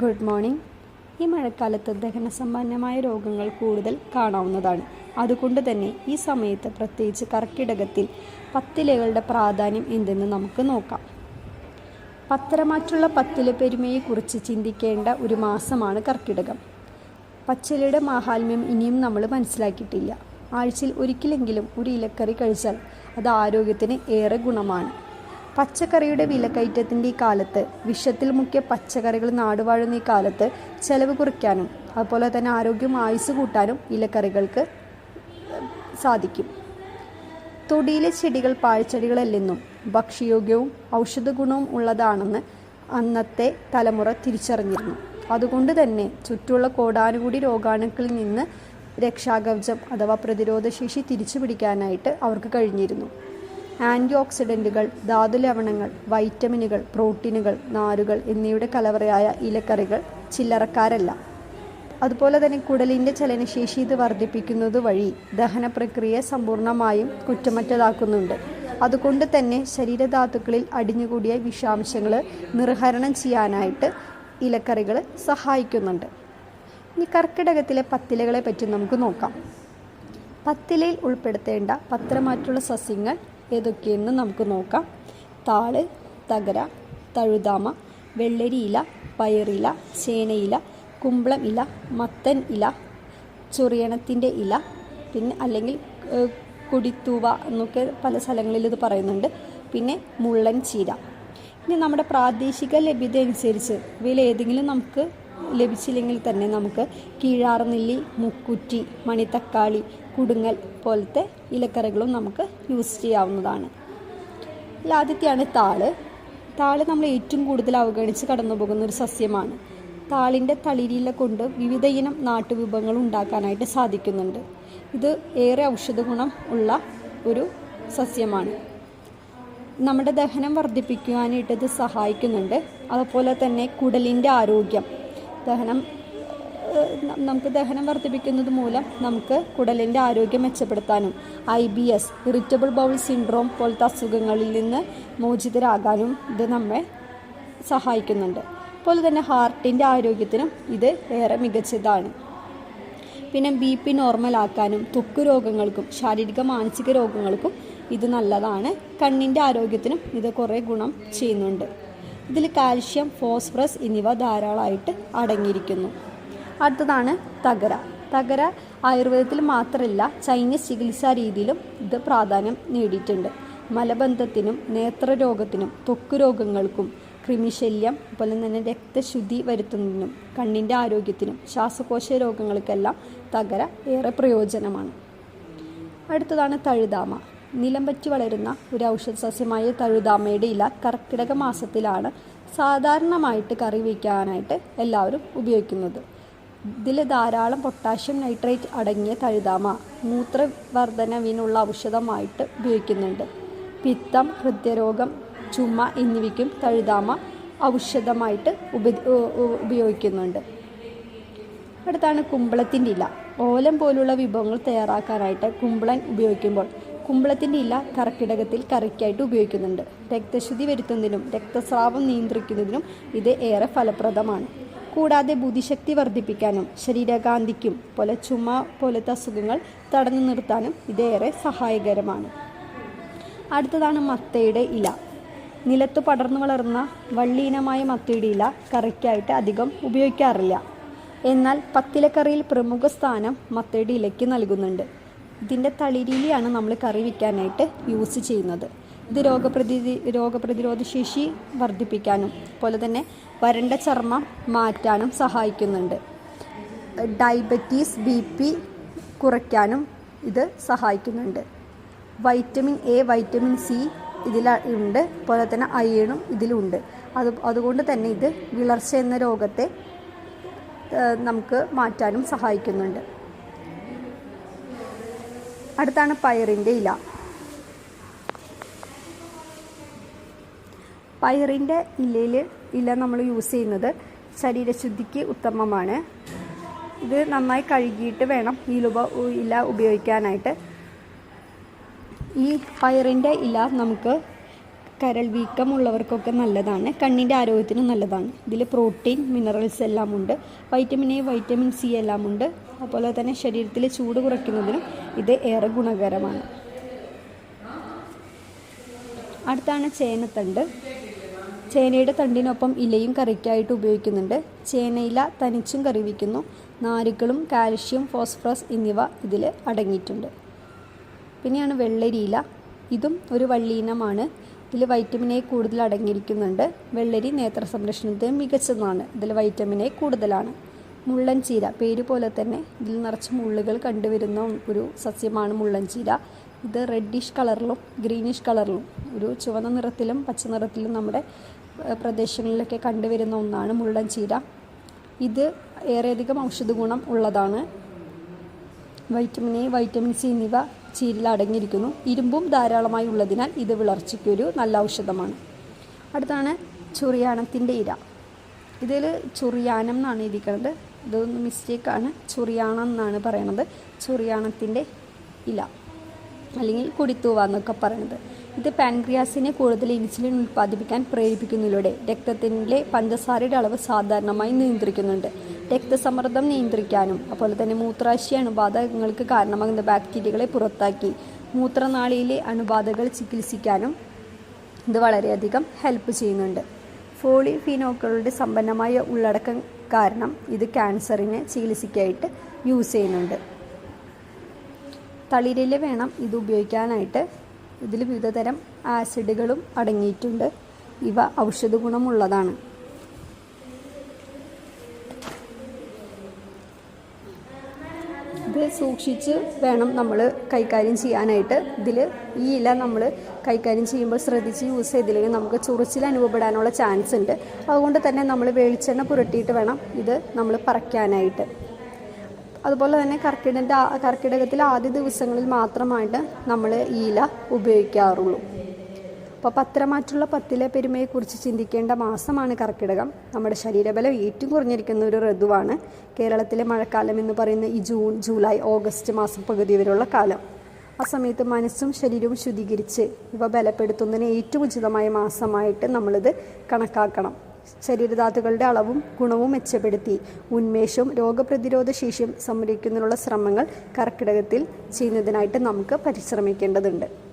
Good morning. ഈ മഴക്കാലത്ത് ദഹനസമ്പന്നമായ രോഗങ്ങൾ കൂടുതൽ കാണാവുന്നതാണ്. അതുകൊണ്ട് തന്നെ ഈ സമയത്ത് പ്രത്യേകിച്ച് കർക്കിടകത്തിൽ പത്തിലകളുടെ പ്രാധാന്യം എന്തെന്ന് നമുക്ക് നോക്കാം. പത്തരമാറ്റുള്ള പത്തില പെരുമയെക്കുറിച്ച് ചിന്തിക്കേണ്ട ഒരു മാസമാണ് കർക്കിടകം. പച്ചിലയുടെ മാഹാത്മ്യം ഇനിയും നമ്മൾ മനസ്സിലാക്കിയിട്ടില്ല. ആഴ്ചയിൽ ഒരിക്കലെങ്കിലും ഒരു ഇലക്കറി കഴിച്ചാൽ അത് ആരോഗ്യത്തിന് ഏറെ ഗുണമാണ്. പച്ചക്കറിയുടെ വിലക്കയറ്റത്തിന്റെ ഈ കാലത്ത് വിഷത്തിൽ മുക്കിയ പച്ചക്കറികൾ നാടുവാഴുന്ന ഈ കാലത്ത് ചെലവ് കുറയ്ക്കാനും അതുപോലെ തന്നെ ആരോഗ്യം ആയുസ് കൂട്ടാനും ഇലക്കറികൾക്ക് സാധിക്കും. തൊടിയിലെ ചെടികൾ പാഴ്ചെടികളല്ലെന്നും ഭക്ഷ്യയോഗ്യവും ഔഷധ ഗുണവും ഉള്ളതാണെന്ന് അന്നത്തെ തലമുറ തിരിച്ചറിഞ്ഞിരുന്നു. അതുകൊണ്ട് തന്നെ ചുറ്റുള്ള കോടാനുകൂടി രോഗാണുക്കളിൽ നിന്ന് രക്ഷാകവചം അഥവാ പ്രതിരോധശേഷി തിരിച്ചു പിടിക്കാനായിട്ട് അവർക്ക് കഴിഞ്ഞിരുന്നു. ആന്റി ഓക്സിഡന്റുകൾ ധാതുലവണങ്ങൾ വൈറ്റമിനുകൾ പ്രോട്ടീനുകൾ നാരുകൾ എന്നിവയുടെ കലവറയായ ഇലക്കറികൾ ചില്ലറക്കാരല്ല. അതുപോലെ തന്നെ കുടലിന്റെ ചലനശേഷി ഇത് വർദ്ധിപ്പിക്കുന്നത് വഴി ദഹന പ്രക്രിയ സമ്പൂർണമായും കുറ്റമറ്റതാക്കുന്നുണ്ട്. അതുകൊണ്ട് തന്നെ ശരീരധാതുക്കളിൽ അടിഞ്ഞുകൂടിയ വിഷാംശങ്ങൾ നിർഹരണം ചെയ്യാനായിട്ട് ഇലക്കറികൾ സഹായിക്കുന്നുണ്ട്. ഇനി കർക്കിടകത്തിലെ പത്തിലകളെ പറ്റി നമുക്ക് നോക്കാം. പത്തിലയിൽ ഉൾപ്പെടുത്തേണ്ട പത്രമാറ്റുള്ള സസ്യങ്ങൾ ഏതൊക്കെയെന്ന് നമുക്ക് നോക്കാം. താൾ തകര തഴുതാമ വെള്ളരിയില പയറില ചേനയില കുമ്പളം ഇല മത്തൻ ഇല ചൊറിയണത്തിന്റെ ഇല പിന്നെ അല്ലെങ്കിൽ കുടിത്തൂവ എന്നൊക്കെ പല സ്ഥലങ്ങളിൽ ഇത് പറയുന്നുണ്ട്. പിന്നെ മുള്ളൻ ചീര ഇനി നമ്മുടെ പ്രാദേശിക ലഭ്യത അനുസരിച്ച് ഇവയിൽ ഏതെങ്കിലും നമുക്ക് ലഭിച്ചില്ലെങ്കിൽ തന്നെ നമുക്ക് കീഴാർനെല്ലി മുക്കുറ്റി മണിത്തക്കാളി കുടുങ്ങൽ പോലത്തെ ഇലക്കറികളും നമുക്ക് യൂസ് ചെയ്യാവുന്നതാണ്. ഇതിൽ ആദ്യത്തെയാണ് താൾ. താൾ നമ്മൾ ഏറ്റവും കൂടുതൽ അവഗണിച്ച് കടന്നു പോകുന്ന ഒരു സസ്യമാണ്. താളിന്റെ തളിരില കൊണ്ട് വിവിധ ഇനം നാട്ടുവിഭവങ്ങൾ ഉണ്ടാക്കാനായിട്ട് സാധിക്കുന്നുണ്ട്. ഇത് ഏറെ ഔഷധഗുണം ഉള്ള ഒരു സസ്യമാണ്. നമ്മുടെ ദഹനം വർദ്ധിപ്പിക്കുവാനായിട്ട് ഇത് സഹായിക്കുന്നുണ്ട്. അതുപോലെ തന്നെ കുടലിന്റെ ആരോഗ്യം. ദഹനം നമുക്ക് ദഹനം വർദ്ധിപ്പിക്കുന്നത് മൂലം നമുക്ക് കുടലിന്റെ ആരോഗ്യം മെച്ചപ്പെടുത്താനും I B S irritable bowel syndrome പോലത്തെ അസുഖങ്ങളിൽ നിന്ന് മോചിതരാകാനും ഇത് നമ്മെ സഹായിക്കുന്നുണ്ട്. അതുപോലെ തന്നെ ഹാർട്ടിന്റെ ആരോഗ്യത്തിനും ഇത് ഏറെ മികച്ചതാണ്. പിന്നെ ബി പി നോർമലാക്കാനും ത്വക്ക് രോഗങ്ങൾക്കും ശാരീരിക മാനസിക രോഗങ്ങൾക്കും ഇത് നല്ലതാണ്. കണ്ണിന്റെ ആരോഗ്യത്തിനും ഇത് കുറേ ഗുണം ചെയ്യുന്നുണ്ട്. ഇതിൽ കാൽഷ്യം ഫോസ്ഫറസ് എന്നിവ ധാരാളമായിട്ട് അടങ്ങിയിരിക്കുന്നു. അടുത്തതാണ് തകര. തകര ആയുർവേദത്തിൽ മാത്രമല്ല ചൈനീസ് ചികിത്സാ രീതിയിലും ഇത് പ്രാധാന്യം നേടിയിട്ടുണ്ട്. മലബന്ധത്തിനും നേത്രരോഗത്തിനും ത്വക്ക് രോഗങ്ങൾക്കും കൃമിശല്യം അതുപോലെ തന്നെ രക്തശുദ്ധി വരുത്തുന്നതിനും കണ്ണിന്റെ ആരോഗ്യത്തിനും ശ്വാസകോശ രോഗങ്ങൾക്കെല്ലാം തകര ഏറെ പ്രയോജനമാണ്. അടുത്തതാണ് തഴുതാമ. നിലം പറ്റി വളരുന്ന ഒരു ഔഷധ സസ്യമായ തഴുതാമയുടെ ഇല കർക്കിടക മാസത്തിലാണ് സാധാരണമായിട്ട് കറി വയ്ക്കാനായിട്ട് എല്ലാവരും ഉപയോഗിക്കുന്നത്. ഇതിൽ ധാരാളം പൊട്ടാഷ്യം നൈട്രേറ്റ് അടങ്ങിയ തഴുതാമ മൂത്രവർദ്ധനവിനുള്ള ഔഷധമായിട്ട് ഉപയോഗിക്കുന്നുണ്ട്. പിത്തം ഹൃദ്യരോഗം ചുമ എന്നിവയ്ക്കും തഴുതാമ ഔഷധമായിട്ട് ഉപയോഗിക്കുന്നുണ്ട്. അടുത്താണ് കുമ്പളത്തിന്റെ ഇല. ഓലം പോലുള്ള വിഭവങ്ങൾ തയ്യാറാക്കാനായിട്ട് കുമ്പളൻ ഉപയോഗിക്കുമ്പോൾ കുമ്പളത്തിന്റെ ഇല കർക്കിടകത്തിൽ കറിക്കായിട്ട് ഉപയോഗിക്കുന്നുണ്ട്. രക്തശുദ്ധി വരുത്തുന്നതിനും രക്തസ്രാവം നിയന്ത്രിക്കുന്നതിനും ഇത് ഏറെ ഫലപ്രദമാണ്. കൂടാതെ ബുദ്ധിശക്തി വർദ്ധിപ്പിക്കാനും ശരീരകാന്തിക്കും പോലെ ചുമ പോലത്തെ അസുഖങ്ങൾ തടഞ്ഞു നിർത്താനും ഇതേറെ സഹായകരമാണ്. അടുത്തതാണ് മത്തയുടെ ഇല. നിലത്ത് പടർന്നു വളർന്ന വള്ളിയിനമായ മത്തയുടെ ഇല കറിക്കായിട്ട് അധികം ഉപയോഗിക്കാറില്ല. എന്നാൽ പത്തിലക്കറിയിൽ പ്രമുഖ സ്ഥാനം മത്തയുടെ ഇലയ്ക്ക് നൽകുന്നുണ്ട്. ഇതിന്റെ തളിരീലിയാണ് നമ്മൾ കറി വയ്ക്കാനായിട്ട് യൂസ് ചെയ്യുന്നത്. ഇത് രോഗപ്രതി രോഗപ്രതിരോധ ശേഷി വർദ്ധിപ്പിക്കാനും അതുപോലെ തന്നെ വരണ്ട ചർമ്മം മാറ്റാനും സഹായിക്കുന്നുണ്ട്. ഡയബറ്റീസ് ബി പി കുറയ്ക്കാനും ഇത് സഹായിക്കുന്നുണ്ട്. വൈറ്റമിൻ എ വൈറ്റമിൻ സി ഇതിലുണ്ട് അതുപോലെ തന്നെ അയണും ഇതിലുണ്ട്. അത് അതുകൊണ്ട് തന്നെ ഇത് വിളർച്ച എന്ന രോഗത്തെ നമുക്ക് മാറ്റാനും സഹായിക്കുന്നുണ്ട്. അടുത്താണ് പയറിന്റെ ഇല. പയറിന്റെ ഇലയിൽ ഇല നമ്മൾ യൂസ് ചെയ്യുന്നത് ശരീരശുദ്ധിക്ക് ഉത്തമമാണ്. ഇത് നന്നായി കഴുകിയിട്ട് വേണം ഈ ഇല ഉപ- ഇല ഉപയോഗിക്കാനായിട്ട്. ഈ പയറിന്റെ ഇല നമുക്ക് കരൾ വീക്കമുള്ളവർക്കൊക്കെ നല്ലതാണ്. കണ്ണിന്റെ ആരോഗ്യത്തിന് നല്ലതാണ്. ഇതിൽ പ്രോട്ടീൻ മിനറൽസ് എല്ലാം ഉണ്ട് വൈറ്റമിൻ എ വൈറ്റമിൻ സി എല്ലാം ഉണ്ട് അതുപോലെ തന്നെ ശരീരത്തിലെ ചൂട് കുറയ്ക്കുന്നതിനും ഇത് ഏറെ ഗുണകരമാണ്. അടുത്താണ് ചേനത്തണ്ട് ചേനയുടെ തണ്ടിനൊപ്പം ഇലയും കറിക്കായിട്ട് ഉപയോഗിക്കുന്നുണ്ട്. ചേനയില തനിച്ചും കറിവിക്കുന്നു. നാരുകളും കാൽഷ്യം ഫോസ്ഫറസ് എന്നിവ ഇതിൽ അടങ്ങിയിട്ടുണ്ട്. പിന്നെയാണ് വെള്ളരിയില. ഇതും ഒരു വള്ളിയിനമാണ് ഇതിൽ വൈറ്റമിൻ എ കൂടുതൽ അടങ്ങിയിരിക്കുന്നുണ്ട്. വെള്ളരി നേത്ര സംരക്ഷണത്തിന് മികച്ചതാണ്. ഇതിൽ വൈറ്റമിൻ എ കൂടുതലാണ്. മുള്ളൻ ചീര പേര് പോലെ തന്നെ ഇതിൽ നിറച്ച് മുള്ളുകൾ കണ്ടുവരുന്ന ഒരു സസ്യമാണ് മുള്ളൻ ചീര. ഇത് റെഡിഷ് കളറിലും ഗ്രീനിഷ് കളറിലും ഒരു ചുവന്ന നിറത്തിലും പച്ച നിറത്തിലും നമ്മുടെ പ്രദേശങ്ങളിലൊക്കെ കണ്ടുവരുന്ന ഒന്നാണ് മുള്ളൻ ചീര. ഇത് ഏറെയധികം ഔഷധ ഗുണം ഉള്ളതാണ്. വൈറ്റമിൻ എ വൈറ്റമിൻ സി എന്നിവ ചീരിൽ അടങ്ങിയിരിക്കുന്നു. ഇരുമ്പും ധാരാളമായി ഉള്ളതിനാൽ ഇത് വിളർച്ചയ്ക്കൊരു നല്ല ഔഷധമാണ്. അടുത്താണ് ചുറിയാണത്തിന്റെ ഇര. ഇതിൽ ചുറിയാനം എന്നാണ് ഇരിക്കുന്നത് ഇതൊന്ന് മിസ്റ്റേക്കാണ് ചുറിയാണം എന്നാണ് പറയണത്. ചുറിയാണത്തിന്റെ ഇല. അല്ലെങ്കിൽ കുടിത്തൂവ എന്നൊക്കെ പറയണത്. ഇത് പാൻക്രിയാസിനെ കൂടുതൽ ഇൻസുലിൻ ഉൽപ്പാദിപ്പിക്കാൻ പ്രേരിപ്പിക്കുന്നതിലൂടെ രക്തത്തിന്റെ പഞ്ചസാരയുടെ അളവ് സാധാരണമായി നിയന്ത്രിക്കുന്നുണ്ട്. രക്തസമ്മർദ്ദം നിയന്ത്രിക്കാനും അതുപോലെ തന്നെ മൂത്രാശയ അണുബാധകങ്ങൾക്ക് കാരണമാകുന്ന ബാക്ടീരിയകളെ പുറത്താക്കി മൂത്രനാളിയിലെ അണുബാധകൾ ചികിത്സിക്കാനും ഇത് വളരെയധികം ഹെൽപ്പ് ചെയ്യുന്നുണ്ട്. ഫോളിഫിനോക്കളുടെ സമ്പന്നമായ ഉള്ളടക്കം കാരണം ഇത് ക്യാൻസറിനെ ചികിത്സയ്ക്കായിട്ട് യൂസ് ചെയ്യുന്നുണ്ട്. തളിരില വേണം ഇത് ഉപയോഗിക്കാനായിട്ട്. ഇതിൽ വിവിധതരം ആസിഡുകളും അടങ്ങിയിട്ടുണ്ട്. ഇവ ഔഷധ ഗുണമുള്ളതാണ് സൂക്ഷിച്ച് വേണം നമ്മൾ കൈകാര്യം ചെയ്യാനായിട്ട്. ഇതിൽ ഈ ഇല നമ്മൾ കൈകാര്യം ചെയ്യുമ്പോൾ ശ്രദ്ധിച്ച് യൂസ് ചെയ്തില്ലെങ്കിൽ നമുക്ക് ചൊറിച്ചിൽ അനുഭവപ്പെടാനുള്ള ചാൻസ് ഉണ്ട്. അതുകൊണ്ട് തന്നെ നമ്മൾ വെളിച്ചെണ്ണ പുരട്ടിയിട്ട് വേണം ഇത് നമ്മൾ പറിക്കാനായിട്ട്. അതുപോലെ തന്നെ കർക്കിടന്റെ കർക്കിടകത്തിൽ ആദ്യ ദിവസങ്ങളിൽ മാത്രമായിട്ട് നമ്മൾ ഈ ഇല ഉപയോഗിക്കാറുള്ളൂ. അപ്പോൾ പത്രമാറ്റുള്ള പത്തിലെ പെരുമയെക്കുറിച്ച് ചിന്തിക്കേണ്ട മാസമാണ് കർക്കിടകം. നമ്മുടെ ശരീരബലം ഏറ്റവും കുറഞ്ഞിരിക്കുന്ന ഒരു ഋതുവാണ്. കേരളത്തിലെ മഴക്കാലം എന്ന് പറയുന്ന ഈ ജൂൺ ജൂലൈ ഓഗസ്റ്റ് മാസം പകുതി വരെയുള്ള കാലം. ആ സമയത്ത് മനസ്സും ശരീരവും ശുദ്ധീകരിച്ച് ഇവ ബലപ്പെടുത്തുന്നതിന് ഏറ്റവും ഉചിതമായ മാസമായിട്ട് നമ്മളിത് കണക്കാക്കണം. ശരീരധാതുക്കളുടെ അളവും ഗുണവും മെച്ചപ്പെടുത്തി ഉന്മേഷവും രോഗപ്രതിരോധ ശേഷിയും സംരക്ഷിക്കുന്നതിനുള്ള ശ്രമങ്ങൾ കർക്കിടകത്തിൽ ചെയ്യുന്നതിനായിട്ട് നമുക്ക് പരിശ്രമിക്കേണ്ടതുണ്ട്.